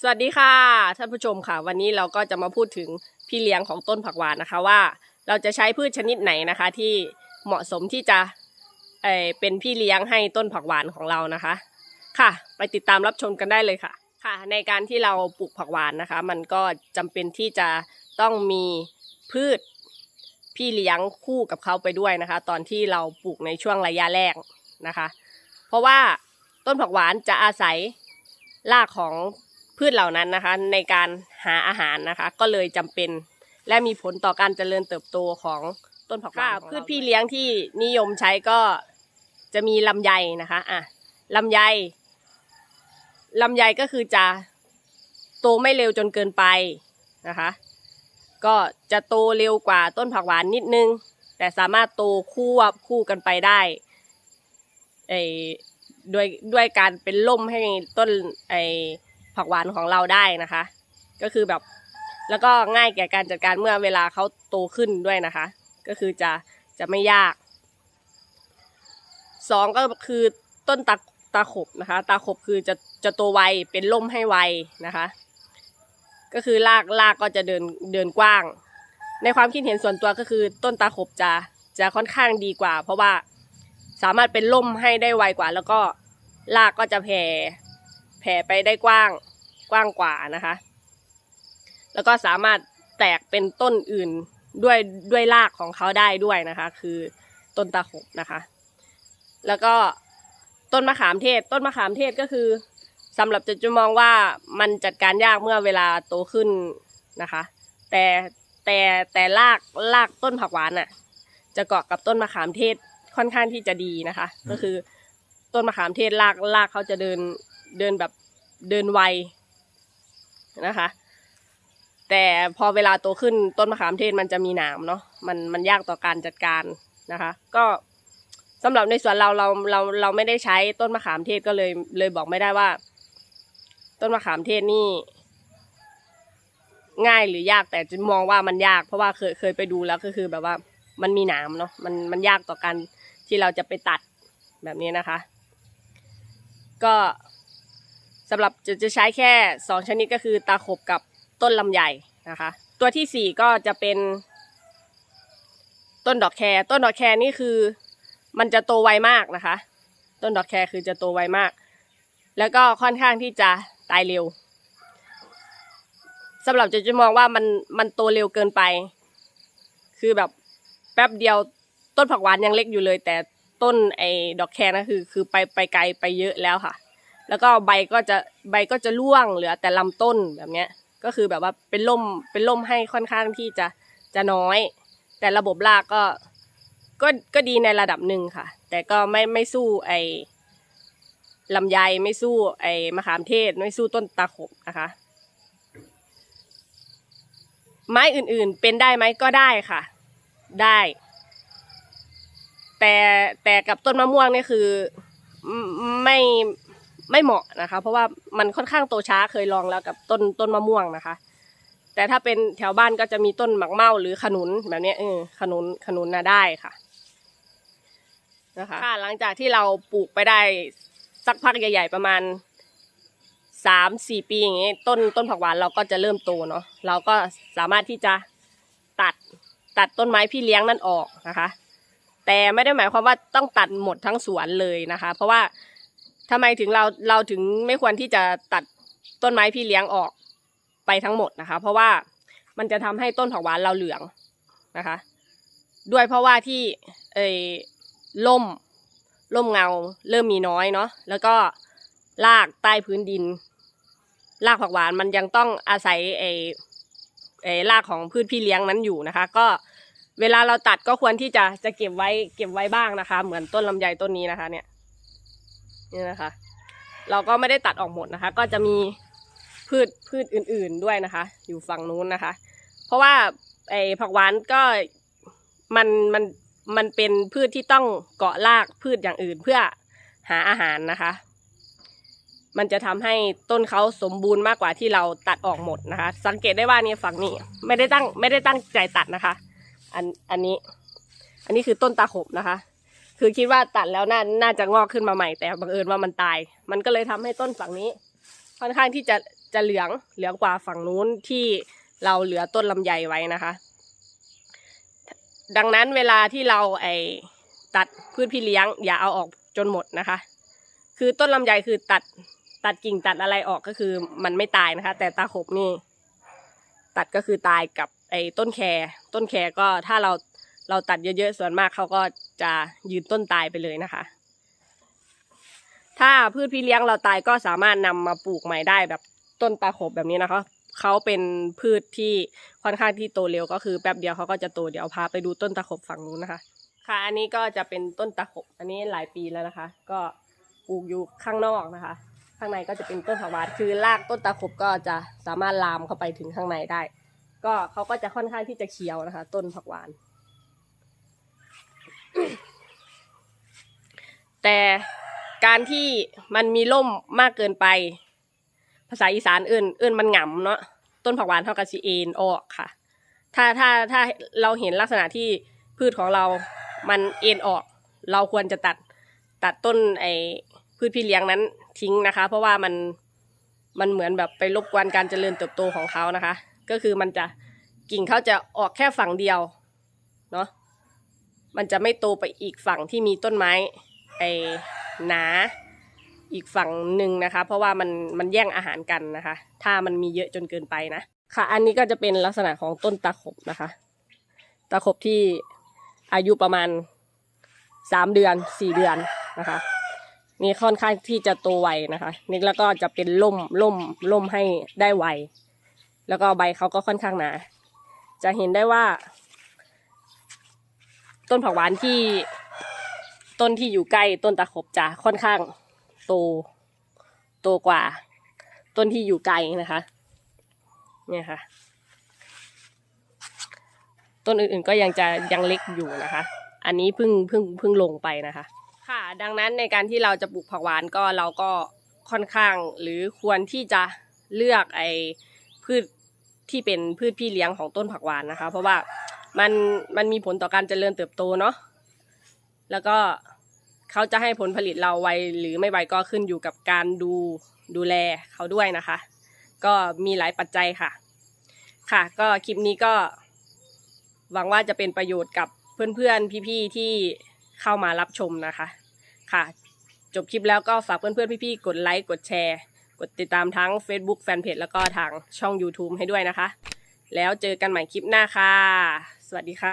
สวัสดีค่ะท่านผู้ชมค่ะ วันนี้เราก็จะมาพูดถึงพี่เลี้ยงของต้นผักหวานนะคะว่า เราจะใช้พืชชนิดไหนนะคะ ที่เหมาะสมที่จะเออเป็นพี่เลี้ยงให้ต้นผักหวานของเรานะคะ ค่ะ ไปติดตามรับชมกันได้เลยค่ะ ค่ะ ในการที่เราปลูกผักหวานนะคะ มันก็จำเป็นที่จะต้องมีพืชพี่เลี้ยงคู่กับเขาไปด้วยนะคะ ตอนที่เราปลูกในช่วงระยะแรกนะคะ เพราะว่าต้นผักหวานจะอาศัยรากของ พืชเหล่านั้นนะคะ ในการหาอาหารนะคะ ก็เลยจำเป็น และมีผลต่อการเจริญเติบโตของต้นผักหวานพืชพี่เลี้ยงที่นิยมใช้ก็จะมีลำไยนะคะอะลำไยลำไยก็คือจะโตไม่เร็วจนเกินไปนะคะ ก็จะโตเร็วกว่าต้นผักหวานนิดนึง แต่สามารถโตคู่คู่กันไปได้ไอ้ด้วยด้วยการเป็นล่มให้ต้นไอ้ ผักหวานของเราได้นะคะ ก็คือแบบแล้วก็ง่ายแก่การจัดการเมื่อเวลาเขาโตขึ้นด้วยนะคะ ก็คือจะจะไม่ยากสองก็คือต้นตาตาขบนะคะ ตาขบคือจะจะโตไวเป็นล่มให้ไวนะคะ ก็คือรากรากก็จะเดินเดินกว้าง ในความคิดเห็นส่วนตัวก็คือต้นตาขบจะจะค่อนข้างดีกว่า เพราะว่าสามารถเป็นล่มให้ได้ไวกว่า แล้วก็รากก็จะแผ่ แผ่ไปได้กว้างกว้างกว่านะคะ แล้วก็สามารถแตกเป็นต้นอื่นด้วยด้วยรากของเขาได้ด้วยนะคะ คือต้นตาขบนะคะ แล้วก็ต้นมะขามเทศ ต้นมะขามเทศก็คือสำหรับจะจะมองว่ามันจัดการยากเมื่อเวลาโตขึ้นนะคะ แต่แต่แต่รากรากต้นผักหวานน่ะ จะเกาะกับต้นมะขามเทศค่อนข้างที่จะดีนะคะ ก็คือต้นมะขามเทศรากรากเขาจะเดิน เดินแบบเดินไวนะคะ แต่พอเวลาโตขึ้นต้นมะขามเทศมันจะมีหนามเนาะมันมันยากต่อการจัดการนะคะ ก็สำหรับในส่วนเราเราเราเราไม่ได้ใช้ต้นมะขามเทศก็เลยเลยบอกไม่ได้ว่า ต้นมะขามเทศนี่ ง่ายหรือยากแต่จะมองว่ามันยาก เพราะว่าเคยเคยไปดูแล้วก็คือแบบว่ามันมีหนามเนาะมันมันยากต่อการที่เราจะไปตัดแบบนี้นะคะ ก็ำหรับจะจะใช้แค่สองชนิดก็คือตาขบกับต้นลำไยนะคะ ตัวที่สี่ก็จะเป็นต้นดอกแครต้นดอกแครนี่คือมันจะโตไวมากนะคะ ต้นดอกแครคือจะโตไวมาก แล้วก็ค่อนข้างที่จะตายเร็วสำหรับจะจะมองว่ามันมันโตเร็วเกินไป คือแบบแป๊บเดียวต้นผักหวานยังเล็กอยู่เลย แต่ต้นไอ้ดอกแครนะคือ คือไปไปไกลไปเยอะแล้วค่ะ แล้วก็ใบก็จะใบก็จะร่วงเหลือแต่ลำต้นแบบเนี้ยก็คือแบบว่าเป็นล่มเป็นล่มให้ค่อนข้างที่จะจะน้อย แต่ระบบรากก็ก็ก็ดีในระดับหนึ่งค่ะ แต่ก็ไม่ไม่สู้ไอ้ลำไยไม่สู้ไอ้มะขามเทศไม่สู้ต้นตาขบนะคะ ไม้อื่นๆเป็นได้ไหมก็ได้ค่ะ ได้ แต่แต่กับต้นมะม่วงนี่คือไม่ ไม่เหมาะนะคะ เพราะว่ามันค่อนข้างโตช้าเคยลองแล้วกับต้นต้นมะม่วงนะคะ แต่ถ้าเป็นแถวบ้านก็จะมีต้นหมักเมาหรือขนุนแบบนี้เออขนุนขนุนน่ะได้ค่ะนะคะค่ะหลังจากที่เราปลูกไปได้สักพักใหญ่ ๆ ประมาณสามสี่ปีอย่างงี้ต้นต้นผักหวานเราก็จะเริ่มโตเนาะเราก็สามารถที่จะตัดตัดต้นไม้พี่เลี้ยงนั่นออกนะคะ แต่ไม่ได้หมายความว่าต้องตัดหมดทั้งสวนเลยนะคะ เพราะว่า ทำไมถึงเราเราถึงไม่ควรที่จะตัดต้นไม้พี่เลี้ยงออกไปทั้งหมดนะคะ เพราะว่ามันจะทำให้ต้นผักหวานเราเหลืองนะคะ ด้วยเพราะว่าที่เออล่มล่มเงา เริ่มมีน้อยเนาะแล้วก็รากใต้พื้นดินรากผักหวานมันยังต้องอาศัยไอ้ไอ้รากของพืชพี่เลี้ยงนั้นอยู่นะคะ ก็เวลาเราตัดก็ควรที่จะจะเก็บไว้เก็บไว้บ้างนะคะ เหมือนต้นลำไยต้นนี้นะคะเนี่ย นี่นะคะ เราก็ไม่ได้ตัดออกหมดนะคะ ก็จะมีพืชพืชอื่น ๆด้วยนะคะ อยู่ฝั่งนู้นนะคะ เพราะว่าไอ้ผักหวานก็มันมันมันเป็นพืชที่ต้องเกาะรากพืชอย่างอื่นเพื่อหาอาหารนะคะ มันจะทำให้ต้นเขาสมบูรณ์มากกว่าที่เราตัดออกหมดนะคะ สังเกตได้ว่าเนี่ยฝั่งนี้ไม่ได้ตั้งไม่ได้ตั้งใจตัดนะคะ อันอันนี้ อันนี้คือต้นตาขบนะคะ คือคิดว่าตัดแล้วน่าน่าจะงอกขึ้นมาใหม่แต่บังเอิญว่ามันตาย มันก็เลยทำให้ต้นฝั่งนี้ ค่อนข้างที่จะจะเหลืองเหลืองกว่าฝั่งนู้นที่เราเหลือต้นลำไยไว้นะคะ ดังนั้นเวลาที่เราไอตัดพืชพี่เลี้ยง อย่าเอาออกจนหมดนะคะ คือต้นลำไยคือตัดตัดกิ่งตัดอะไรออกก็คือมันไม่ตายนะคะ แต่ตาขบนี่ ตัดก็คือตายกับไอ้ต้นแครต้นแครก็ถ้าเรา เราตัดเยอะๆ ส่วนมากเขาก็จะยืนต้นตายไปเลยนะคะ ถ้าพืชพี่เลี้ยงเราตายก็สามารถนำมาปลูกใหม่ได้แบบต้นตาขบแบบนี้นะคะเขาเป็นพืชที่ค่อนข้างที่โตเร็วก็คือแป๊บเดียวเขาก็จะโตเดี๋ยวพาไปดูต้นตาขบฝั่งนู้นนะคะ ค่ะ อันนี้ก็จะเป็นต้นตาขบ อันนี้หลายปีแล้วนะคะ ก็ปลูกอยู่ข้างนอกนะคะ ข้างในก็จะเป็นต้นผักหวานคือรากต้นตาขบก็จะสามารถลามเข้าไปถึงข้างในได้ ก็เขาก็จะค่อนข้างที่จะเขียวนะคะ ต้นผักหวาน แต่การที่มันมีร่มมากเกินไป ภาษาอีสานเอื่นเอื่นมันหงำเนาะต้นผักหวานเท่ากับซีเอนออกค่ะ ถ้าถ้าถ้าเราเห็นลักษณะที่พืชของเรา มันเอ็นออก เราควรจะตัดตัดต้นไอ้พืชพี่เลี้ยงนั้นทิ้งนะคะ เพราะว่ามันมันเหมือนแบบไปรบกวนการเจริญเติบโตของเขานะคะ ก็คือมันจะกิ่งเขาจะออกแค่ฝั่งเดียวเนาะ มันจะไม่โตไปอีกฝั่งที่มีต้นไม้ไอ้หนาอีกฝั่งหนึ่งนะคะ เพราะว่ามันมันแย่งอาหารกันนะคะ ถ้ามันมีเยอะจนเกินไปนะค่ะ อันนี้ก็จะเป็นลักษณะของต้นตะขบนะคะ ตะขบที่อายุประมาณสามเดือนสี่เดือนนะคะ นี่ค่อนข้างที่จะโตไวนะคะ นี่แล้วก็จะเป็นล่มล่มล่มให้ได้ไวแล้วก็ใบเขาก็ค่อนข้างหนา จะเห็นได้ว่า ต้นผักหวานที่ต้นที่อยู่ใกล้ต้นตะขบจะค่อนข้างโตโตกว่า ต้นที่อยู่ไกลนะคะเนี่ยค่ะ ต้นอื่นๆก็ยังจะยังเล็กอยู่นะคะ อันนี้เพิ่งเพิ่งเพิ่งลงไปนะคะ ค่ะ ดังนั้นในการที่เราจะปลูกผักหวานก็เราก็ค่อนข้างหรือควรที่จะเลือกไอ้พืชที่เป็นพืชพี่เลี้ยงของต้นผักหวานนะคะ เพราะว่า มันมันมีผลต่อการเจริญเติบโตเนาะแล้วก็เขาจะให้ผลผลิตเราไวหรือไม่ไวก็ขึ้นอยู่กับการดูดูแลเขาด้วยนะคะ ก็มีหลายปัจจัยค่ะ ค่ะ ก็คลิปนี้ก็ หวังว่าจะเป็นประโยชน์กับเพื่อนๆพี่ๆที่เข้ามารับชมนะคะ ค่ะ จบคลิปแล้วก็ฝากเพื่อนๆพี่ๆกดไลค์กดแชร์ กดติดตามทั้ง Facebook Fanpage แล้วก็ทางช่อง YouTube ให้ด้วยนะคะ แล้วเจอกันใหม่คลิปหน้าค่ะ วัสดีค่ะ